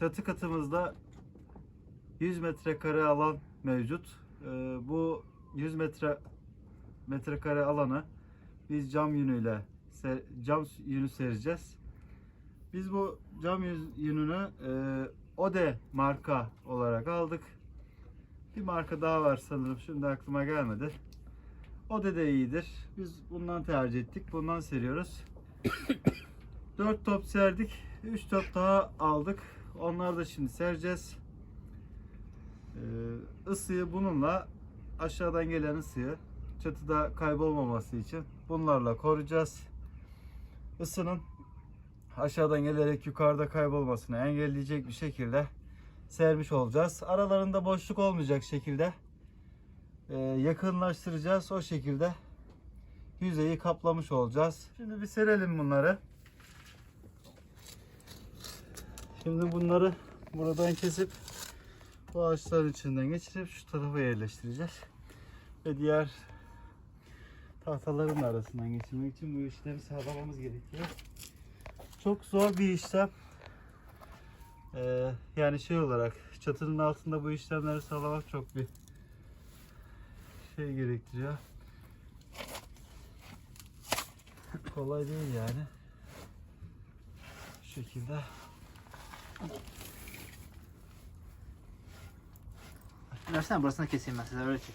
çatı katımızda 100 metrekare alan mevcut. Ee, bu 100 metre metrekare alanı biz cam yünüyle cam yünü sereceğiz. Biz bu cam yününü e, Ode marka olarak aldık. Bir marka daha var sanırım. Şimdi aklıma gelmedi. Ode de iyidir. Biz bundan tercih ettik. Bundan seriyoruz. 4 top serdik. 3 top daha aldık. Onları da şimdi sereceğiz. Ee, ısıyı bununla aşağıdan gelen ısıyı çatıda kaybolmaması için bunlarla koruyacağız. Isının aşağıdan gelerek yukarıda kaybolmasını engelleyecek bir şekilde sermiş olacağız. Aralarında boşluk olmayacak şekilde e, yakınlaştıracağız. O şekilde yüzeyi kaplamış olacağız. Şimdi bir serelim bunları. Şimdi bunları buradan kesip bu ağaçların içinden geçirip şu tarafa yerleştireceğiz. Ve diğer tahtaların da arasından geçirmek için bu işlemi sağlamamız gerekiyor. Çok zor bir işlem. Ee, yani şey olarak çatının altında bu işlemleri sağlamak çok bir şey gerektiriyor. Kolay değil yani. Bu şekilde. Versene burasını keseyim ben size öyle çek.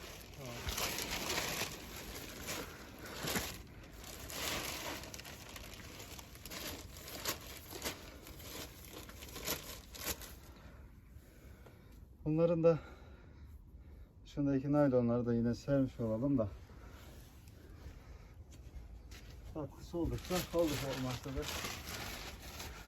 Bunların da şundaki naylonları da yine sermiş olalım da. Tatlısı oldukça olduk olmazsa